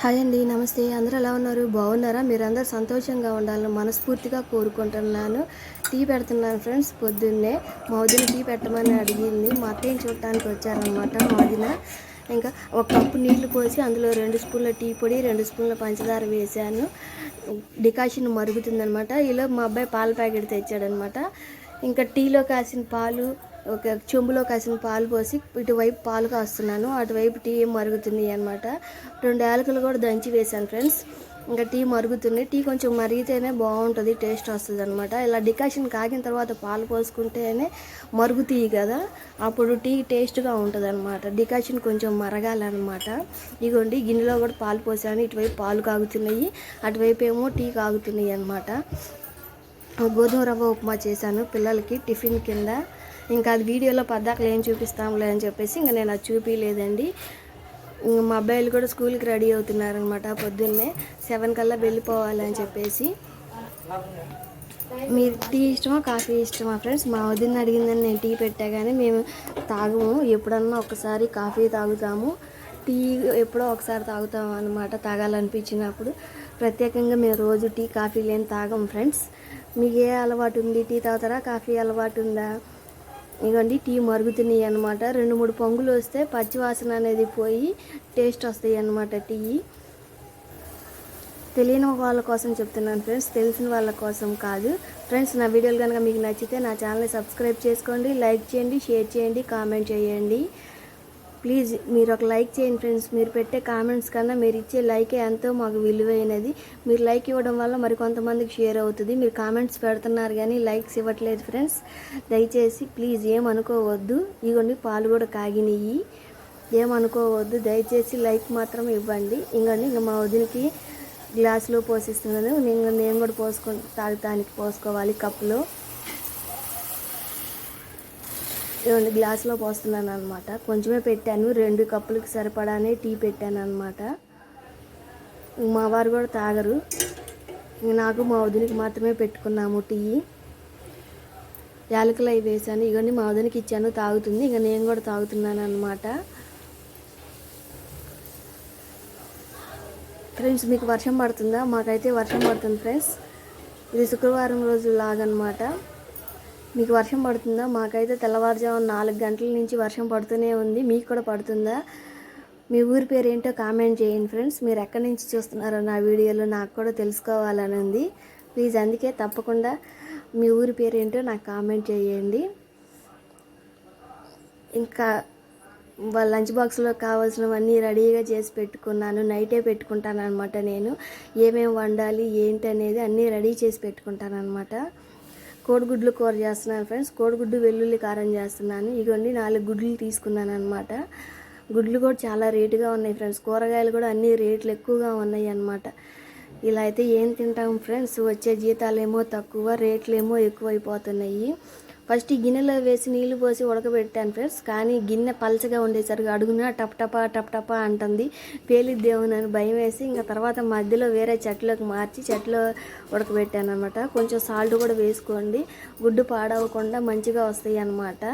Hi అండి నమస్తే. అందరూ ఎలా ఉన్నారు? బాగున్నారా? మీరందరూ సంతోషంగా ఉండాలని మనస్ఫూర్తిగా కోరుకుంటున్నాను. టీ పెడుతున్నాను ఫ్రెండ్స్ పొద్దున్నే. మా వదిన టీ పెట్టమని అడిగింది. మా అత్తయ్యని చూడటానికి వచ్చారనమాట మా వదిన. ఇంకా ఒక కప్పు నీళ్ళు పోసి అందులో రెండు స్పూన్ల టీ పొడి రెండు స్పూన్ల పంచదార వేశాను. డికాషన్ మరుగుతుందనమాట ఇలా మా అబ్బాయి పాల ప్యాకెట్ తెచ్చాడనమాట ఇంకా టీలో కాసిన పాలు ఒక చెంబులో కాసిన పాలు పోసి ఇటువైపు పాలు కాస్తున్నాను. అటువైపు టీ మరుగుతుంది అనమాట రెండు యాలకులు కూడా దంచి వేశాను ఫ్రెండ్స్. ఇంకా టీ మరుగుతుంది. టీ కొంచెం మరిగితేనే బాగుంటుంది టేస్ట్ వస్తుంది అనమాట ఇలా డికాషన్ కాగిన తర్వాత పాలు పోసుకుంటేనే మరుగుతాయి కదా. అప్పుడు టీ టేస్ట్గా ఉంటుంది అనమాట డికాషన్ కొంచెం మరగాలన్నమాట. ఇగోండి గిన్నెలో కూడా పాలు పోసాను. ఇటువైపు పాలు కాగుతున్నాయి. అటువైపు ఏమో టీ కాగుతున్నాయి అనమాట గోధుమ రవ్వ ఉప్మా చేశాను పిల్లలకి టిఫిన్ కింద. ఇంకా అది వీడియోలో పద్దాకలు ఏం చూపిస్తాంలే అని చెప్పేసి ఇంకా నేను అది చూపించలేదండి ఇంకా మా అబ్బాయిలు కూడా స్కూల్కి రెడీ అవుతున్నారనమాట పొద్దున్నే. సెవెన్ కల్లా వెళ్ళిపోవాలి అని చెప్పేసి. మీరు టీ ఇష్టమా కాఫీ ఇష్టమా ఫ్రెండ్స్? మా వదిన అడిగిందని నేను టీ పెట్టా కానీ మేము తాగము. ఎప్పుడన్నా ఒకసారి కాఫీ తాగుతాము. టీ ఎప్పుడో ఒకసారి తాగుతాం అనమాట తాగాలనిపించినప్పుడు. ప్రత్యేకంగా మేము రోజు టీ కాఫీ లేని తాగం ఫ్రెండ్స్. మీకు ఏ అలవాటు ఉంది? టీ తాగుతారా కాఫీ అలవాటు ఉందా? ఇగోండి టీ మరుగుతున్నాయి అనమాట రెండు మూడు పొంగులు వస్తే పచ్చివాసన అనేది పోయి టేస్ట్ వస్తాయి అనమాట టీ. తెలియని వాళ్ళ కోసం చెప్తున్నాను ఫ్రెండ్స్ తెలిసిన వాళ్ళ కోసం కాదు. ఫ్రెండ్స్ నా వీడియోలు కనుక మీకు నచ్చితే నా ఛానల్ని సబ్స్క్రైబ్ చేసుకోండి లైక్ చేయండి షేర్ చేయండి కామెంట్ చేయండి. ప్లీజ్ మీరు ఒక లైక్ చేయండి ఫ్రెండ్స్. మీరు పెట్టే కామెంట్స్ కన్నా మీరు ఇచ్చే లైకే ఎంతో మాకు విలువైనది. మీరు లైక్ ఇవ్వడం వల్ల మరి కొంతమందికి షేర్ అవుతుంది. మీరు కామెంట్స్ పెడుతున్నారు కానీ లైక్స్ ఇవ్వట్లేదు ఫ్రెండ్స్. దయచేసి ప్లీజ్ ఏమనుకోవద్దు. ఇగోండి పాలు కూడా కాగినాయి. ఏమనుకోవద్దు. దయచేసి లైక్ మాత్రం ఇవ్వండి. ఇంకండి ఇంకా మా వదినకి గ్లాసులో పోసిస్తున్నాను. నేను నేను కూడా పోసుకొని తాగటానికి పోసుకోవాలి కప్పులో. రెండు గ్లాసులో పోస్తున్నాను అనమాట కొంచెమే పెట్టాను. రెండు కప్పులకు సరిపడానే టీ పెట్టాను అనమాట మా వారు కూడా తాగరు. ఇంక నాకు మా వదినికి మాత్రమే పెట్టుకున్నాము టీ. యాలకులు అవి వేసాను ఇవన్నీ మా వదినికి ఇచ్చాను. తాగుతుంది. ఇక నేను కూడా తాగుతున్నాను అనమాట ఫ్రెండ్స్ మీకు వర్షం పడుతుందా? మాకైతే వర్షం పడుతుంది ఫ్రెండ్స్. ఇది శుక్రవారం రోజు లాగనమాట మీకు వర్షం పడుతుందా? మాకైతే తెల్లవారుజామున నాలుగు గంటల నుంచి వర్షం పడుతూనే ఉంది. మీకు కూడా పడుతుందా? మీ ఊరి పేరు ఏంటో కామెంట్ చేయండి ఫ్రెండ్స్. మీరు ఎక్కడి నుంచి చూస్తున్నారో నా వీడియోలో నాకు కూడా తెలుసుకోవాలని ఉంది. ప్లీజ్ అందుకే తప్పకుండా మీ ఊరి పేరు ఏంటో నాకు కామెంట్ చేయండి. ఇంకా వాళ్ళ లంచ్ బాక్స్లో కావాల్సినవన్నీ రెడీగా చేసి పెట్టుకున్నాను. నైటే పెట్టుకుంటాను అనమాట నేను. ఏమేమి వండాలి ఏంటి అనేది అన్నీ రెడీ చేసి పెట్టుకుంటాను అనమాట కోడిగుడ్లు కూర చేస్తున్నాను ఫ్రెండ్స్. కోడిగుడ్డు వెల్లుల్లి కారం చేస్తున్నాను. ఇగోండి నాలుగు గుడ్లు తీసుకున్నాను అనమాట గుడ్లు కూడా చాలా రేటుగా ఉన్నాయి ఫ్రెండ్స్. కూరగాయలు కూడా అన్ని రేట్లు ఎక్కువగా ఉన్నాయి అన్నమాట. ఇలా అయితే ఏం తింటాం ఫ్రెండ్స్? వచ్చే జీతాలేమో తక్కువ రేట్లేమో ఎక్కువైపోతున్నాయి. ఫస్ట్ ఈ గిన్నెలో వేసి నీళ్ళు పోసి ఉడకబెట్టాను ఫ్రెండ్స్. కానీ గిన్నె పలచగా ఉండేసరికి అడుగున టప్ టపా టప్ టపా అంటుంది. పేలిద్దేమోనని భయం వేసి ఇంకా తర్వాత మధ్యలో వేరే చెట్లోకి మార్చి చెట్లో ఉడకబెట్టాను అనమాట కొంచెం సాల్ట్ కూడా వేసుకోండి. గుడ్డు పాడవకుండా మంచిగా వస్తాయి అన్నమాట.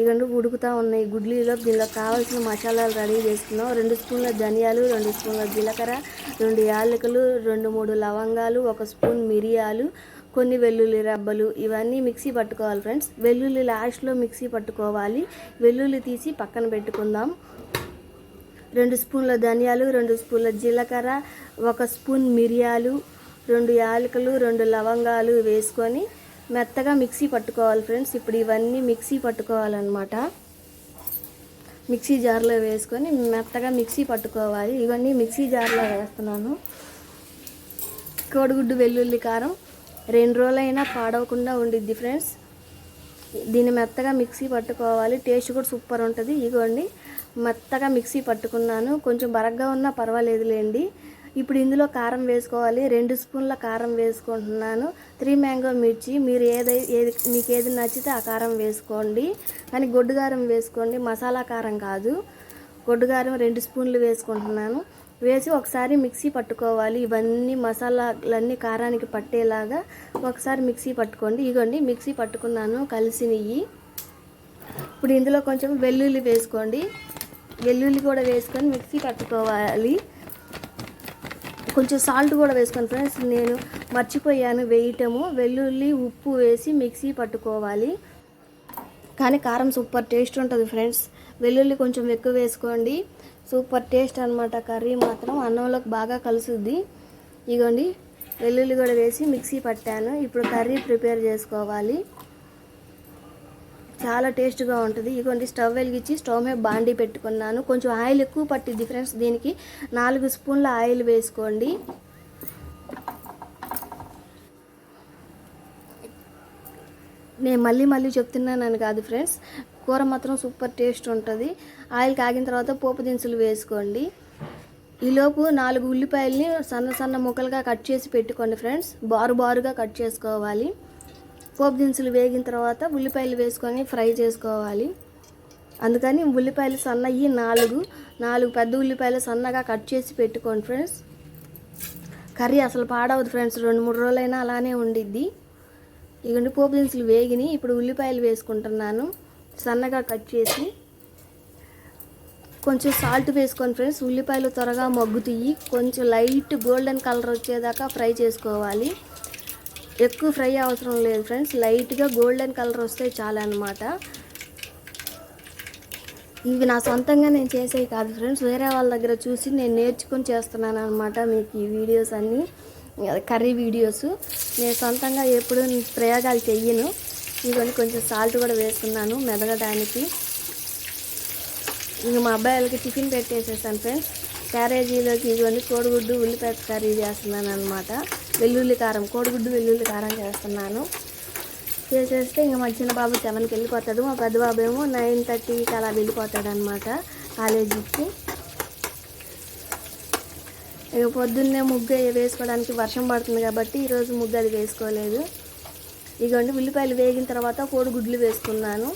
ఇవన్నీ ఉడుకుతూ ఉన్నాయి. గుడ్లీలో దీనిలో కావాల్సిన మసాలాలు రెడీ చేసుకున్నాం. రెండు స్పూన్ల ధనియాలు రెండు స్పూన్ల జీలకర్ర రెండు యాలకులు రెండు మూడు లవంగాలు ఒక స్పూన్ మిరియాలు కొన్ని వెల్లుల్లి రబ్బలు ఇవన్నీ మిక్సీ పట్టుకోవాలి ఫ్రెండ్స్. వెల్లుల్లి లాస్ట్లో మిక్సీ పట్టుకోవాలి. వెల్లుల్లి తీసి పక్కన పెట్టుకుందాం. రెండు స్పూన్ల ధనియాలు రెండు స్పూన్ల జీలకర్ర ఒక స్పూన్ మిరియాలు రెండు యాలకులు రెండు లవంగాలు వేసుకొని మెత్తగా మిక్సీ పట్టుకోవాలి ఫ్రెండ్స్. ఇప్పుడు ఇవన్నీ మిక్సీ పట్టుకోవాలన్నమాట. మిక్సీ జార్లో వేసుకొని మెత్తగా మిక్సీ పట్టుకోవాలి. ఇవన్నీ మిక్సీ జార్లో వేస్తున్నాను. కోడిగుడ్డు వెల్లుల్లి కారం రెండు రోజులైనా పాడవకుండా ఉండిద్ది ఫ్రెండ్స్. దీన్ని మెత్తగా మిక్సీ పట్టుకోవాలి. టేస్ట్ కూడా సూపర్ ఉంటుంది. ఇగోండి మెత్తగా మిక్సీ పట్టుకున్నాను. కొంచెం బరగ్గా ఉన్నా పర్వాలేదులేండి. ఇప్పుడు ఇందులో కారం వేసుకోవాలి. రెండు స్పూన్ల కారం వేసుకుంటున్నాను. త్రీ మ్యాంగో మిర్చి మీరు ఏదై ఏది మీకు ఏది నచ్చితే ఆ కారం వేసుకోండి. కానీ గొడ్డు కారం వేసుకోండి. మసాలా కారం కాదు. గొడ్డు కారం రెండు స్పూన్లు వేసుకుంటున్నాను. వేసి ఒకసారి మిక్సీ పట్టుకోవాలి. ఇవన్నీ మసాలాలన్నీ కారానికి పట్టేలాగా ఒకసారి మిక్సీ పట్టుకోండి. ఇగోండి మిక్సీ పట్టుకున్నాను. కలిసినవి ఇప్పుడు ఇందులో కొంచెం వెల్లుల్లి వేసుకోండి. వెల్లుల్లి కూడా వేసుకొని మిక్సీ పట్టుకోవాలి. కొంచెం సాల్ట్ కూడా వేసుకొని ఫ్రెండ్స్. నేను మర్చిపోయాను. వేయటము. వెల్లుల్లి ఉప్పు వేసి మిక్సీ పట్టుకోవాలి. కానీ కారం సూపర్ టేస్ట్ ఉంటుంది ఫ్రెండ్స్. వెల్లుల్లి కొంచెం ఎక్కువ వేసుకోండి. సూపర్ టేస్ట్ అనమాట కర్రీ మాత్రం. అన్నంలోకి బాగా కలుసుద్ది. ఇగోండి వెల్లుల్లి కూడా వేసి మిక్సీ పట్టాను. ఇప్పుడు కర్రీ ప్రిపేర్ చేసుకోవాలి. చాలా టేస్ట్గా ఉంటుంది. ఇగోండి స్టవ్ వెలిగించి స్టవ్ మీద బాండీ పెట్టుకున్నాను. కొంచెం ఆయిల్ ఎక్కువ పట్టిద్ది ఫ్రెండ్స్ దీనికి. నాలుగు స్పూన్ల ఆయిల్ వేసుకోండి. నేను మళ్ళీ మళ్ళీ చెప్తున్నానని కాదు ఫ్రెండ్స్. కూర మాత్రం సూపర్ టేస్ట్ ఉంటుంది. ఆయిల్ కాగిన తర్వాత పోపు దినుసులు వేసుకోండి. ఈలోపు నాలుగు ఉల్లిపాయల్ని సన్న సన్న ముక్కలుగా కట్ చేసి పెట్టుకోండి ఫ్రెండ్స్. బారు బారుగా కట్ చేసుకోవాలి. పోపు దినుసులు వేగిన తర్వాత ఉల్లిపాయలు వేసుకొని ఫ్రై చేసుకోవాలి. అందుకని ఉల్లిపాయలు సన్నవి నాలుగు నాలుగు పెద్ద ఉల్లిపాయలు సన్నగా కట్ చేసి పెట్టుకోండి ఫ్రెండ్స్. కర్రీ అసలు పాడవద్దు ఫ్రెండ్స్. రెండు మూడు రోజులైనా అలానే ఉండిద్ది. ఇగండి పోపు దినుసులు వేగిని ఇప్పుడు ఉల్లిపాయలు వేసుకుంటున్నాను. సన్నగా కట్ చేసి కొంచెం సాల్ట్ వేసుకోండి ఫ్రెండ్స్. ఉల్లిపాయలు త్వరగా మగ్గుతాయి. కొంచెం లైట్ గోల్డెన్ కలర్ వచ్చేదాకా ఫ్రై చేసుకోవాలి. ఎక్కువ ఫ్రై అవసరం లేదు ఫ్రెండ్స్. లైట్గా గోల్డెన్ కలర్ వస్తే చాలన్నమాట. అనమాట ఇవి నా సొంతంగా నేను చేసేవి కాదు ఫ్రెండ్స్. వేరే వాళ్ళ దగ్గర చూసి నేను నేర్చుకొని చేస్తున్నాను అనమాట మీకు ఈ వీడియోస్ అన్నీ. Curry videos. నేను సొంతంగా ఎప్పుడు ప్రయోగాలు చెయ్యను. ఇవన్నీ కొంచెం సాల్ట్ కూడా వేసుకున్నాను మెదగడానికి. ఇంక మా అబ్బాయిలకి టిఫిన్ పెట్టేసేసాను ఫ్రెండ్స్. క్యారేజీలోకి ఇవన్నీ కోడిగుడ్డు ఉల్లిపాయ కర్రీ చేస్తున్నాను అనమాట వెల్లుల్లి కారం కోడిగుడ్డు వెల్లుల్లి కారం చేస్తున్నాను. చేసేస్తే ఇంకా మా చిన్న బాబు సెవెన్కి వెళ్ళిపోతాడు. మా పెద్ద బాబు ఏమో నైన్ థర్టీకి అలా వెళ్ళిపోతాడు అనమాట కాలేజీకి. ఇక పొద్దున్నే ముగ్గు వేసుకోవడానికి వర్షం పడుతుంది కాబట్టి ఈరోజు ముగ్గు అది వేసుకోలేదు. ఇదిగోండి ఉల్లిపాయలు వేగిన తర్వాత కోడిగుడ్లు వేసుకున్నాను.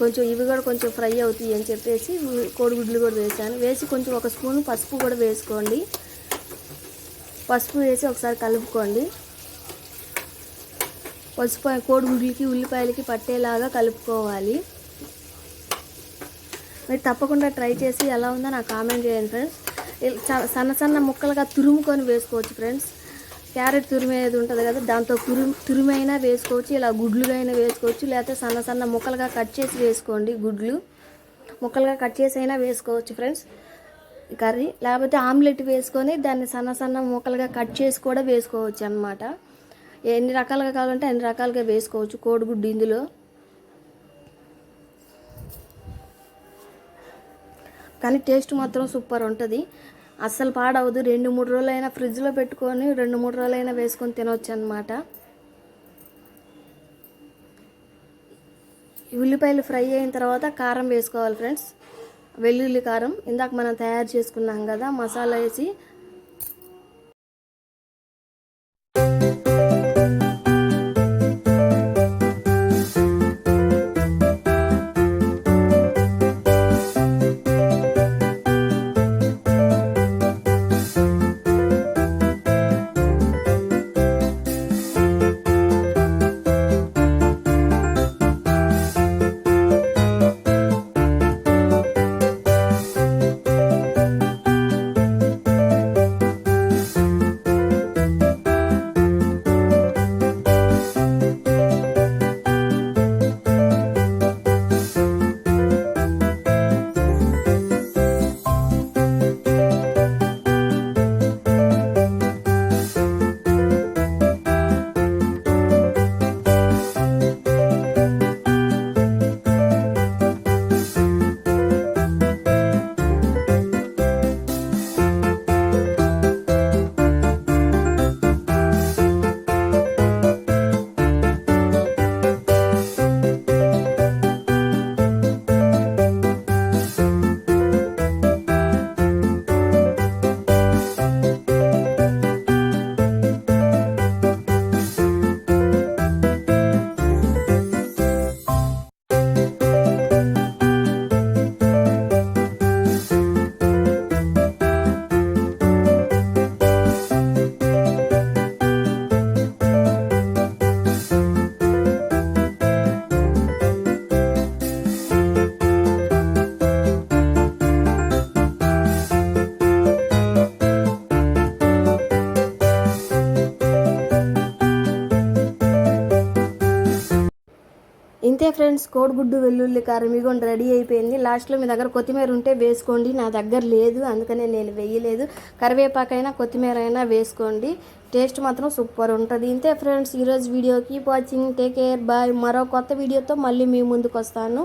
కొంచెం ఇవి కూడా కొంచెం ఫ్రై అవుతాయి అని చెప్పేసి కోడిగుడ్లు కూడా వేసాను వేసి కొంచెం ఒక స్పూన్ పసుపు కూడా వేసుకోండి. పసుపు వేసి ఒకసారి కలుపుకోండి. పసుపు కోడిగుడ్లకి ఉల్లిపాయలకి పట్టేలాగా కలుపుకోవాలి. మీరు తప్పకుండా ట్రై చేసి ఎలా ఉందో నాకు కామెంట్ చేయండి ఫ్రెండ్స్. సన్న సన్న ముక్కలుగా తురుముకొని వేసుకోవచ్చు ఫ్రెండ్స్. క్యారెట్ తురిమేది ఉంటుంది కదా దాంతో తురు తురిమైనా వేసుకోవచ్చు ఇలా గుడ్లుగా అయినా వేసుకోవచ్చు లేకపోతే సన్న సన్న ముక్కలుగా కట్ చేసి వేసుకోండి గుడ్లు. ముక్కలుగా కట్ చేసి అయినా వేసుకోవచ్చు ఫ్రెండ్స్. కర్రీ లేకపోతే ఆమ్లెట్ వేసుకొని దాన్ని సన్న సన్న ముక్కలుగా కట్ చేసి కూడా వేసుకోవచ్చు అన్నమాట. ఎన్ని రకాలుగా కావాలంటే అన్ని రకాలుగా వేసుకోవచ్చు కోడిగుడ్డు ఇందులో. కానీ టేస్ట్ మాత్రం సూపర్ ఉంటుంది. అస్సలు పాడవదు. రెండు మూడు రోజులైనా ఫ్రిడ్జ్లో పెట్టుకొని రెండు మూడు రోజులైనా వేసుకొని తినవచ్చు అనమాట ఉల్లిపాయలు ఫ్రై అయిన తర్వాత కారం వేసుకోవాలి ఫ్రెండ్స్. వెల్లుల్లి కారం. ఇందాక మనం తయారు చేసుకున్నాం కదా మసాలా వేసి ఇంతే ఫ్రెండ్స్ కోడిగుడ్డు వెల్లుల్లి కారం ఇగోండి రెడీ అయిపోయింది. లాస్ట్లో మీ దగ్గర కొత్తిమీర ఉంటే వేసుకోండి. నా దగ్గర లేదు అందుకనే నేను వేయలేదు. కరివేపాకైనా కొత్తిమీర అయినా వేసుకోండి. టేస్ట్ మాత్రం సూపర్ ఉంటుంది. ఇంతే ఫ్రెండ్స్ ఈరోజు video. Keep watching take care bye. మరో కొత్త వీడియోతో మళ్ళీ మీ ముందుకు వస్తాను